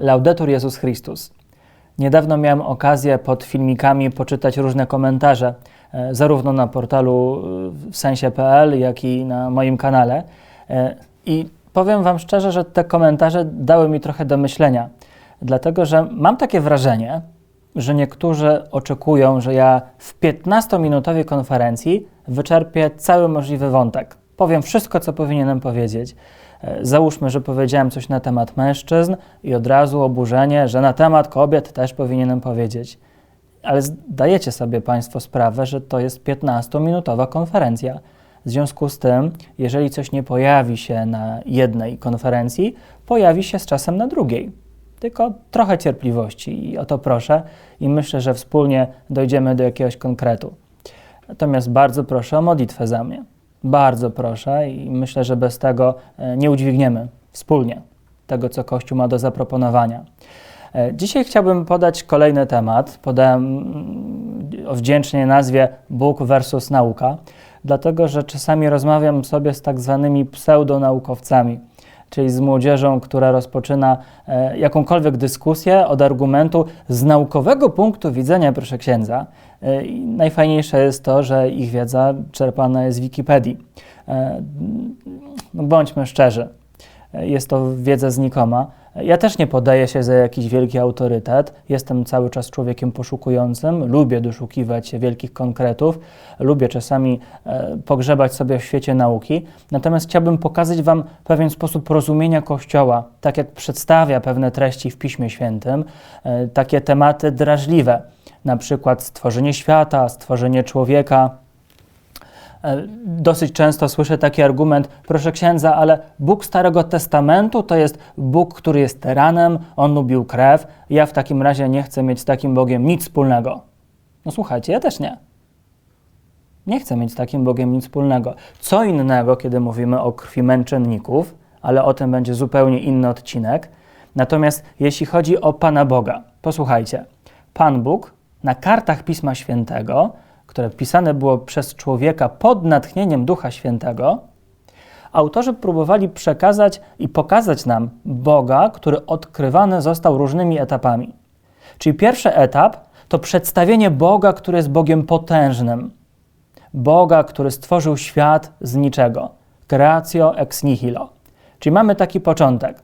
Laudetur Jezus Chrystus. Niedawno miałem okazję pod filmikami poczytać różne komentarze, e, zarówno na portalu w sensie.pl, jak i na moim kanale. E, I powiem Wam szczerze, że te komentarze dały mi trochę do myślenia, dlatego że mam takie wrażenie, że niektórzy oczekują, że ja w 15-minutowej konferencji wyczerpię cały możliwy wątek. Powiem wszystko, co powinienem powiedzieć. E, załóżmy, że powiedziałem coś na temat mężczyzn i od razu oburzenie, że na temat kobiet też powinienem powiedzieć. Ale zdajecie sobie Państwo sprawę, że to jest 15-minutowa konferencja. W związku z tym, jeżeli coś nie pojawi się na jednej konferencji, pojawi się z czasem na drugiej. Tylko trochę cierpliwości i o to proszę i myślę, że wspólnie dojdziemy do jakiegoś konkretu. Natomiast bardzo proszę o modlitwę za mnie. Bardzo proszę i myślę, że bez tego e, nie udźwigniemy wspólnie tego, co Kościół ma do zaproponowania. E, dzisiaj chciałbym podać kolejny temat. Podałem mm, o wdzięcznej nazwie Bóg versus nauka, dlatego że czasami rozmawiam sobie z tak zwanymi pseudonaukowcami czyli z młodzieżą, która rozpoczyna e, jakąkolwiek dyskusję od argumentu z naukowego punktu widzenia, proszę księdza. E, najfajniejsze jest to, że ich wiedza czerpana jest z Wikipedii. E, no bądźmy szczerzy, jest to wiedza znikoma. Ja też nie podaję się za jakiś wielki autorytet. Jestem cały czas człowiekiem poszukującym. Lubię doszukiwać się wielkich konkretów. Lubię czasami e, pogrzebać sobie w świecie nauki. Natomiast chciałbym pokazać Wam pewien sposób rozumienia Kościoła, tak jak przedstawia pewne treści w Piśmie Świętym, e, takie tematy drażliwe, na przykład stworzenie świata, stworzenie człowieka dosyć często słyszę taki argument, proszę księdza, ale Bóg Starego Testamentu to jest Bóg, który jest tyranem, on lubił krew, ja w takim razie nie chcę mieć z takim Bogiem nic wspólnego. No słuchajcie, ja też nie. Nie chcę mieć z takim Bogiem nic wspólnego. Co innego, kiedy mówimy o krwi męczenników, ale o tym będzie zupełnie inny odcinek. Natomiast jeśli chodzi o Pana Boga, posłuchajcie. Pan Bóg na kartach Pisma Świętego które pisane było przez człowieka pod natchnieniem Ducha Świętego, autorzy próbowali przekazać i pokazać nam Boga, który odkrywany został różnymi etapami. Czyli pierwszy etap to przedstawienie Boga, który jest Bogiem potężnym. Boga, który stworzył świat z niczego. Creatio ex nihilo. Czyli mamy taki początek.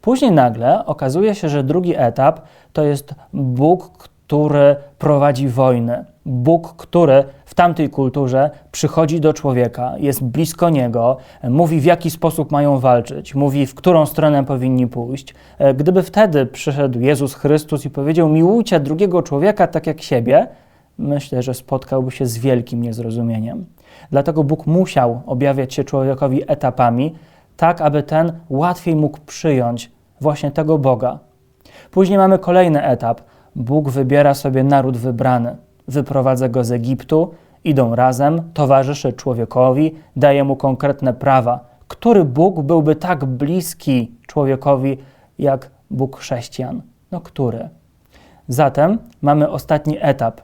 Później nagle okazuje się, że drugi etap to jest Bóg, który prowadzi wojny Bóg, który w tamtej kulturze przychodzi do człowieka, jest blisko niego, mówi w jaki sposób mają walczyć, mówi w którą stronę powinni pójść. E, gdyby wtedy przyszedł Jezus Chrystus i powiedział: Miłujcie drugiego człowieka tak jak siebie, myślę, że spotkałby się z wielkim niezrozumieniem. Dlatego Bóg musiał objawiać się człowiekowi etapami, tak aby ten łatwiej mógł przyjąć właśnie tego Boga. Później mamy kolejny etap. Bóg wybiera sobie naród wybrany wyprowadza go z Egiptu, idą razem, towarzyszy człowiekowi, daje mu konkretne prawa. Który Bóg byłby tak bliski człowiekowi jak Bóg chrześcijan? No który? Zatem mamy ostatni etap.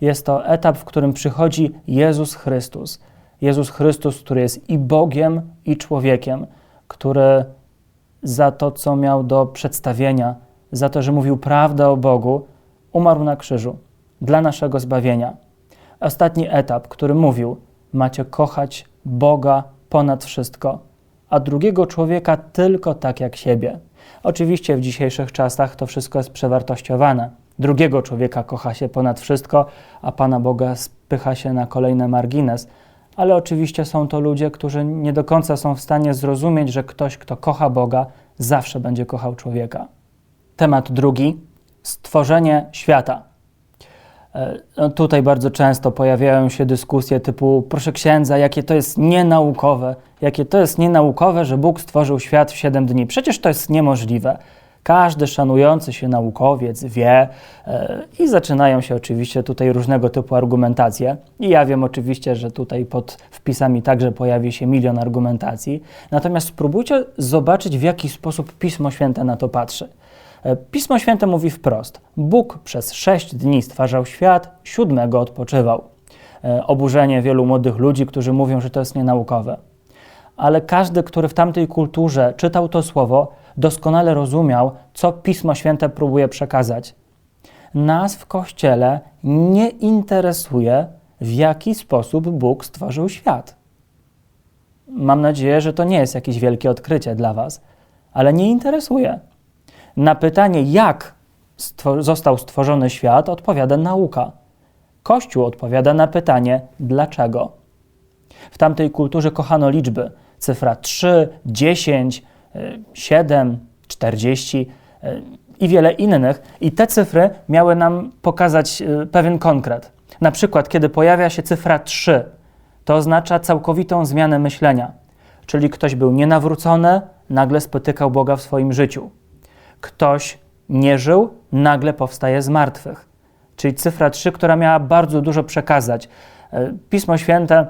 Jest to etap, w którym przychodzi Jezus Chrystus. Jezus Chrystus, który jest i Bogiem, i człowiekiem, który za to, co miał do przedstawienia, za to, że mówił prawdę o Bogu, umarł na krzyżu dla naszego zbawienia. Ostatni etap, który mówił: Macie kochać Boga ponad wszystko, a drugiego człowieka tylko tak jak siebie. Oczywiście w dzisiejszych czasach to wszystko jest przewartościowane. Drugiego człowieka kocha się ponad wszystko, a Pana Boga spycha się na kolejny margines. Ale oczywiście są to ludzie, którzy nie do końca są w stanie zrozumieć, że ktoś, kto kocha Boga, zawsze będzie kochał człowieka. Temat drugi stworzenie świata. E, no tutaj bardzo często pojawiają się dyskusje typu, proszę księdza, jakie to jest nienaukowe, jakie to jest nienaukowe, że Bóg stworzył świat w 7 dni. Przecież to jest niemożliwe. Każdy szanujący się naukowiec wie e, i zaczynają się oczywiście tutaj różnego typu argumentacje. I ja wiem oczywiście, że tutaj pod wpisami także pojawi się milion argumentacji. Natomiast spróbujcie zobaczyć, w jaki sposób Pismo Święte na to patrzy. E, Pismo Święte mówi wprost: Bóg przez sześć dni stwarzał świat, siódmego odpoczywał. E, oburzenie wielu młodych ludzi, którzy mówią, że to jest nienaukowe. Ale każdy, który w tamtej kulturze czytał to słowo, doskonale rozumiał, co Pismo Święte próbuje przekazać. Nas w Kościele nie interesuje, w jaki sposób Bóg stworzył świat. Mam nadzieję, że to nie jest jakieś wielkie odkrycie dla Was, ale nie interesuje. Na pytanie, jak stwo został stworzony świat, odpowiada nauka. Kościół odpowiada na pytanie, dlaczego. W tamtej kulturze kochano liczby. Cyfra 3, 10, 7, 40 i wiele innych. I te cyfry miały nam pokazać e, pewien konkret. Na przykład, kiedy pojawia się cyfra 3, to oznacza całkowitą zmianę myślenia. Czyli ktoś był nienawrócony, nagle spotykał Boga w swoim życiu. Ktoś nie żył, nagle powstaje z martwych. Czyli cyfra 3, która miała bardzo dużo przekazać. E, Pismo Święte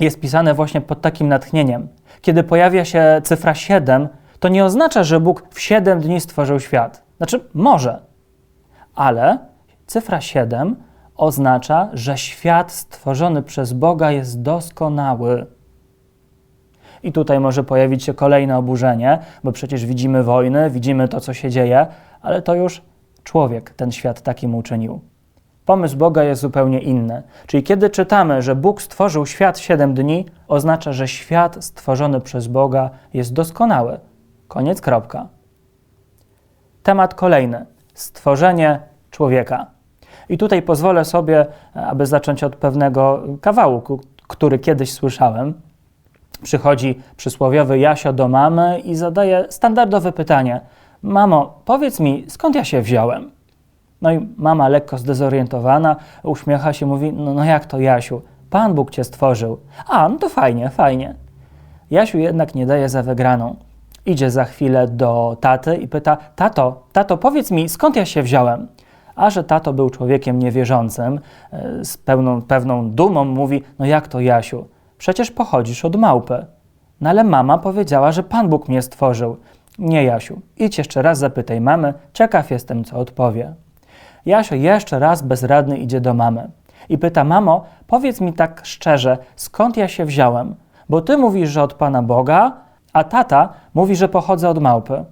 jest pisane właśnie pod takim natchnieniem. Kiedy pojawia się cyfra 7, to nie oznacza, że Bóg w 7 dni stworzył świat. Znaczy, może, ale cyfra 7 oznacza, że świat stworzony przez Boga jest doskonały. I tutaj może pojawić się kolejne oburzenie, bo przecież widzimy wojny, widzimy to, co się dzieje, ale to już człowiek ten świat takim uczynił. Pomysł Boga jest zupełnie inny. Czyli kiedy czytamy, że Bóg stworzył świat siedem dni, oznacza, że świat stworzony przez Boga jest doskonały. Koniec, kropka. Temat kolejny: stworzenie człowieka. I tutaj pozwolę sobie, aby zacząć od pewnego kawałku, który kiedyś słyszałem. Przychodzi przysłowiowy Jasio do mamy i zadaje standardowe pytanie: Mamo, powiedz mi, skąd ja się wziąłem? No i mama, lekko zdezorientowana, uśmiecha się, mówi: No, no jak to, Jasiu? Pan Bóg cię stworzył. A, no to fajnie, fajnie. Jasiu jednak nie daje za wygraną. Idzie za chwilę do taty i pyta: Tato, tato, powiedz mi, skąd ja się wziąłem? A że tato był człowiekiem niewierzącym, e, z pełną, pewną dumą mówi: No jak to, Jasiu? Przecież pochodzisz od małpy. No ale mama powiedziała, że Pan Bóg mnie stworzył. Nie, Jasiu, idź jeszcze raz zapytaj mamy, ciekaw jestem, co odpowie. Jasio jeszcze raz bezradny idzie do mamy i pyta: Mamo, powiedz mi tak szczerze, skąd ja się wziąłem? Bo ty mówisz, że od Pana Boga, a tata mówi, że pochodzę od małpy.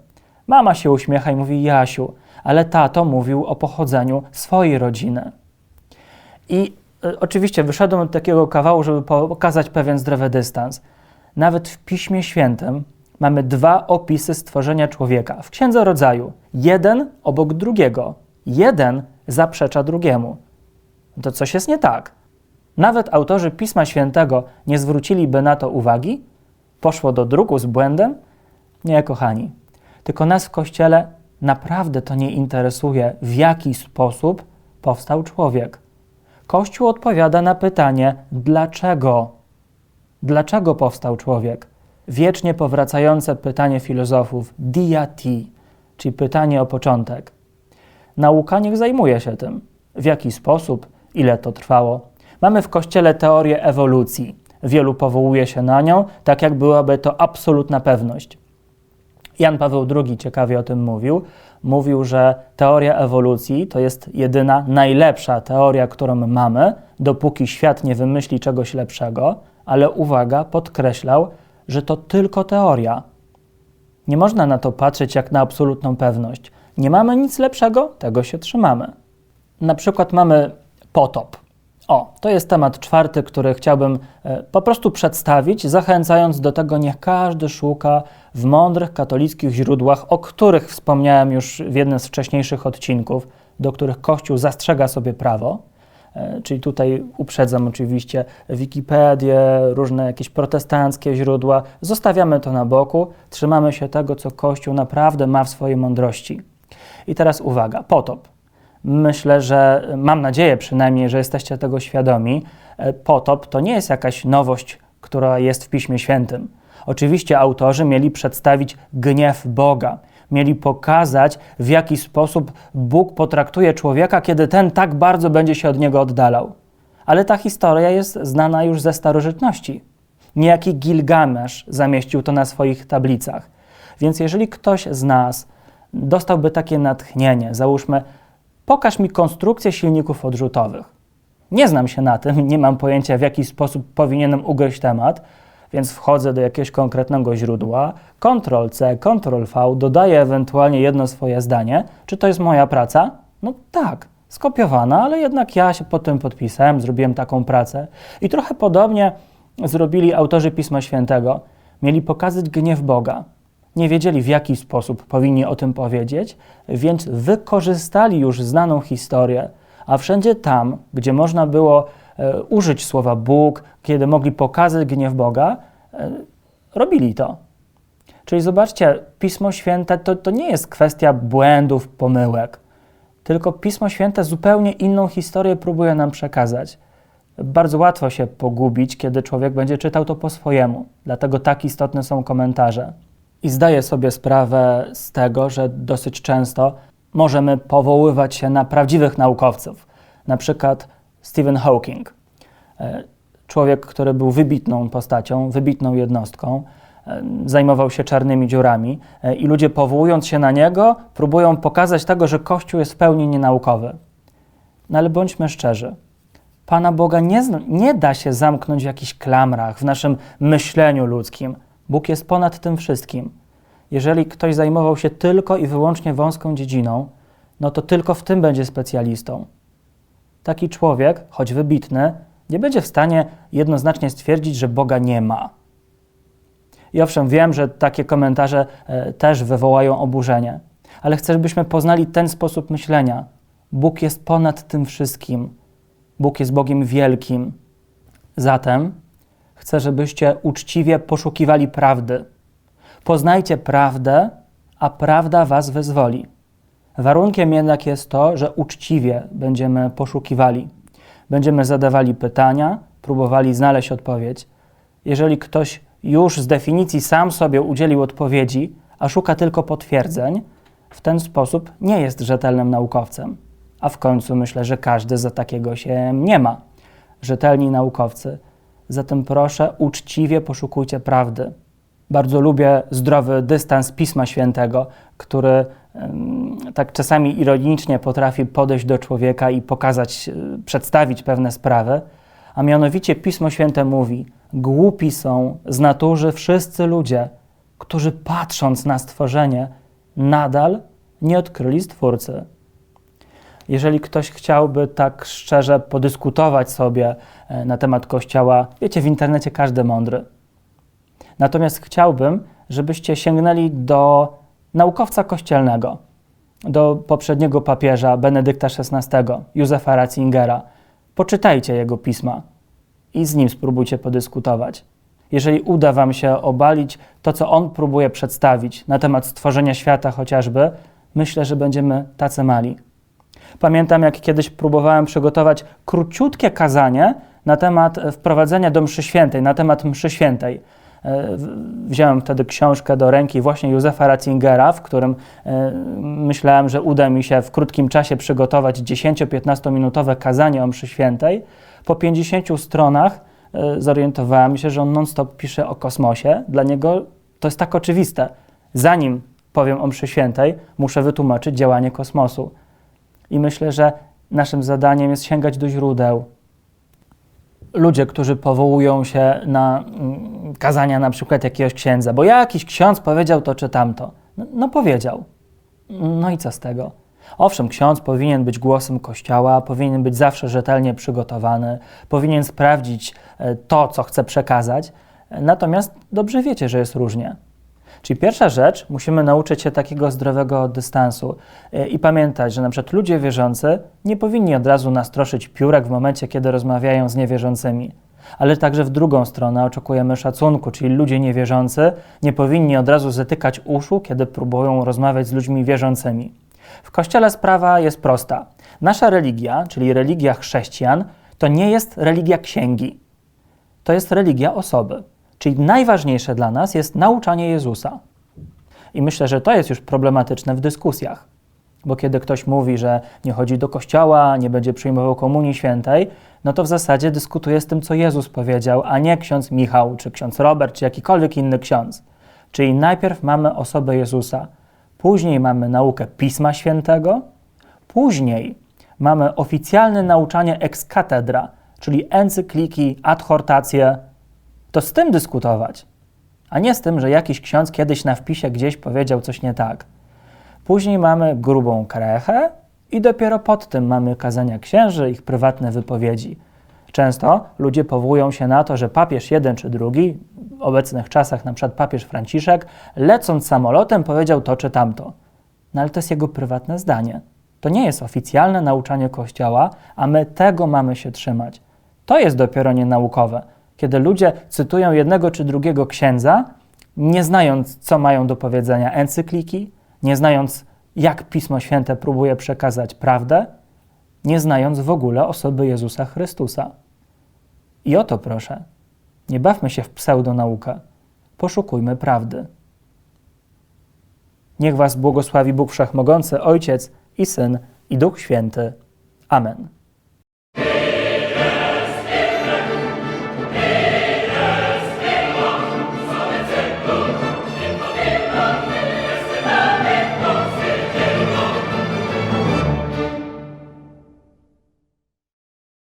Mama się uśmiecha i mówi: Jasiu, ale tato mówił o pochodzeniu swojej rodziny. I oczywiście wyszedłem od takiego kawału, żeby pokazać pewien zdrowy dystans. Nawet w Piśmie Świętym mamy dwa opisy stworzenia człowieka w Księdze Rodzaju, jeden obok drugiego jeden zaprzecza drugiemu. To coś jest nie tak. Nawet autorzy Pisma Świętego nie zwróciliby na to uwagi? Poszło do druku z błędem? Nie, kochani. Tylko nas w Kościele naprawdę to nie interesuje, w jaki sposób powstał człowiek. Kościół odpowiada na pytanie, dlaczego? Dlaczego powstał człowiek? Wiecznie powracające pytanie filozofów, dia ti, czyli pytanie o początek. Nauka niech zajmuje się tym. W jaki sposób, ile to trwało. Mamy w Kościele teorię ewolucji. Wielu powołuje się na nią, tak jak byłaby to absolutna pewność. Jan Paweł II ciekawie o tym mówił. Mówił, że teoria ewolucji to jest jedyna najlepsza teoria, którą mamy, dopóki świat nie wymyśli czegoś lepszego, ale uwaga, podkreślał, że to tylko teoria. Nie można na to patrzeć jak na absolutną pewność. Nie mamy nic lepszego, tego się trzymamy. Na przykład mamy potop. O, to jest temat czwarty, który chciałbym e, po prostu przedstawić, zachęcając do tego, niech każdy szuka w mądrych katolickich źródłach, o których wspomniałem już w jednym z wcześniejszych odcinków, do których Kościół zastrzega sobie prawo. E, czyli tutaj uprzedzam oczywiście Wikipedię, różne jakieś protestanckie źródła. Zostawiamy to na boku, trzymamy się tego, co Kościół naprawdę ma w swojej mądrości. I teraz uwaga, potop. Myślę, że mam nadzieję przynajmniej, że jesteście tego świadomi. E, potop to nie jest jakaś nowość, która jest w Piśmie Świętym. Oczywiście autorzy mieli przedstawić gniew Boga, mieli pokazać, w jaki sposób Bóg potraktuje człowieka, kiedy ten tak bardzo będzie się od niego oddalał. Ale ta historia jest znana już ze starożytności. Niejaki Gilgamesz zamieścił to na swoich tablicach. Więc jeżeli ktoś z nas dostałby takie natchnienie. Załóżmy, pokaż mi konstrukcję silników odrzutowych. Nie znam się na tym, nie mam pojęcia, w jaki sposób powinienem ugryźć temat. Więc wchodzę do jakiegoś konkretnego źródła, Ctrl-C, Ctrl-V, dodaję ewentualnie jedno swoje zdanie. Czy to jest moja praca? No tak, skopiowana, ale jednak ja się pod tym podpisałem, zrobiłem taką pracę. I trochę podobnie zrobili autorzy Pisma Świętego. Mieli pokazać gniew Boga. Nie wiedzieli, w jaki sposób powinni o tym powiedzieć, więc wykorzystali już znaną historię, a wszędzie tam, gdzie można było e, użyć słowa Bóg, kiedy mogli pokazać gniew Boga, e, robili to. Czyli zobaczcie, Pismo Święte to, to nie jest kwestia błędów, pomyłek, tylko Pismo Święte zupełnie inną historię próbuje nam przekazać. Bardzo łatwo się pogubić, kiedy człowiek będzie czytał to po swojemu, dlatego tak istotne są komentarze. I zdaję sobie sprawę z tego, że dosyć często możemy powoływać się na prawdziwych naukowców, na przykład Stephen Hawking. E, człowiek, który był wybitną postacią, wybitną jednostką, e, zajmował się czarnymi dziurami e, i ludzie powołując się na niego, próbują pokazać tego, że Kościół jest w pełni nienaukowy. No ale bądźmy szczerzy. Pana Boga nie, nie da się zamknąć w jakichś klamrach, w naszym myśleniu ludzkim. Bóg jest ponad tym wszystkim. Jeżeli ktoś zajmował się tylko i wyłącznie wąską dziedziną, no to tylko w tym będzie specjalistą. Taki człowiek, choć wybitny, nie będzie w stanie jednoznacznie stwierdzić, że Boga nie ma. I owszem, wiem, że takie komentarze e, też wywołają oburzenie, ale chcę, żebyśmy poznali ten sposób myślenia. Bóg jest ponad tym wszystkim. Bóg jest Bogiem wielkim. Zatem chcę, żebyście uczciwie poszukiwali prawdy. Poznajcie prawdę, a prawda was wyzwoli. Warunkiem jednak jest to, że uczciwie będziemy poszukiwali. Będziemy zadawali pytania, próbowali znaleźć odpowiedź. Jeżeli ktoś już z definicji sam sobie udzielił odpowiedzi, a szuka tylko potwierdzeń, w ten sposób nie jest rzetelnym naukowcem. A w końcu myślę, że każdy za takiego się nie ma. Rzetelni naukowcy. Zatem proszę, uczciwie poszukujcie prawdy. Bardzo lubię zdrowy dystans Pisma Świętego, który tak czasami ironicznie potrafi podejść do człowieka i pokazać, e, przedstawić pewne sprawy, a mianowicie Pismo Święte mówi: Głupi są z natury wszyscy ludzie, którzy patrząc na stworzenie, nadal nie odkryli Stwórcy. Jeżeli ktoś chciałby tak szczerze podyskutować sobie e, na temat Kościoła, wiecie, w internecie każdy mądry. Natomiast chciałbym, żebyście sięgnęli do naukowca kościelnego, do poprzedniego papieża Benedykta XVI, Józefa Ratzingera. Poczytajcie jego pisma i z nim spróbujcie podyskutować. Jeżeli uda Wam się obalić to, co on próbuje przedstawić na temat stworzenia świata chociażby, myślę, że będziemy tacy mali. Pamiętam, jak kiedyś próbowałem przygotować króciutkie kazanie na temat wprowadzenia do mszy świętej, na temat mszy świętej. E, wziąłem wtedy książkę do ręki właśnie Józefa Ratzingera, w którym e, myślałem, że uda mi się w krótkim czasie przygotować 10-15 minutowe kazanie o mszy świętej. Po 50 stronach e, zorientowałem się, że on non-stop pisze o kosmosie. Dla niego to jest tak oczywiste. Zanim powiem o mszy świętej, muszę wytłumaczyć działanie kosmosu. I myślę, że naszym zadaniem jest sięgać do źródeł, ludzie, którzy powołują się na mm, kazania na przykład jakiegoś księdza, bo jakiś ksiądz powiedział to czy tamto. No, no powiedział. No i co z tego? Owszem, ksiądz powinien być głosem Kościoła, powinien być zawsze rzetelnie przygotowany, powinien sprawdzić e, to, co chce przekazać, natomiast dobrze wiecie, że jest różnie. Czyli pierwsza rzecz, musimy nauczyć się takiego zdrowego dystansu e, i pamiętać, że na przykład ludzie wierzący nie powinni od razu nastroszyć piórek w momencie, kiedy rozmawiają z niewierzącymi. Ale także w drugą stronę oczekujemy szacunku, czyli ludzie niewierzący nie powinni od razu zatykać uszu, kiedy próbują rozmawiać z ludźmi wierzącymi. W Kościele sprawa jest prosta. Nasza religia, czyli religia chrześcijan, to nie jest religia księgi. To jest religia osoby. Czyli najważniejsze dla nas jest nauczanie Jezusa. I myślę, że to jest już problematyczne w dyskusjach. Bo kiedy ktoś mówi, że nie chodzi do kościoła, nie będzie przyjmował komunii świętej, no to w zasadzie dyskutuje z tym, co Jezus powiedział, a nie ksiądz Michał, czy ksiądz Robert, czy jakikolwiek inny ksiądz. Czyli najpierw mamy osobę Jezusa, później mamy naukę Pisma Świętego, później mamy oficjalne nauczanie ex cathedra, czyli encykliki, adhortacje, to z tym dyskutować, a nie z tym, że jakiś ksiądz kiedyś na wpisie gdzieś powiedział coś nie tak. Później mamy grubą krechę i dopiero pod tym mamy kazania księży, ich prywatne wypowiedzi. Często ludzie powołują się na to, że papież jeden czy drugi, w obecnych czasach na przykład papież Franciszek, lecąc samolotem powiedział to czy tamto. No ale to jest jego prywatne zdanie. To nie jest oficjalne nauczanie Kościoła, a my tego mamy się trzymać. To jest dopiero nienaukowe, kiedy ludzie cytują jednego czy drugiego księdza, nie znając, co mają do powiedzenia encykliki, nie znając, jak Pismo Święte próbuje przekazać prawdę, nie znając w ogóle osoby Jezusa Chrystusa. I o to proszę. Nie bawmy się w pseudonaukę. Poszukujmy prawdy. Niech Was błogosławi Bóg Wszechmogący, Ojciec i Syn i Duch Święty. Amen.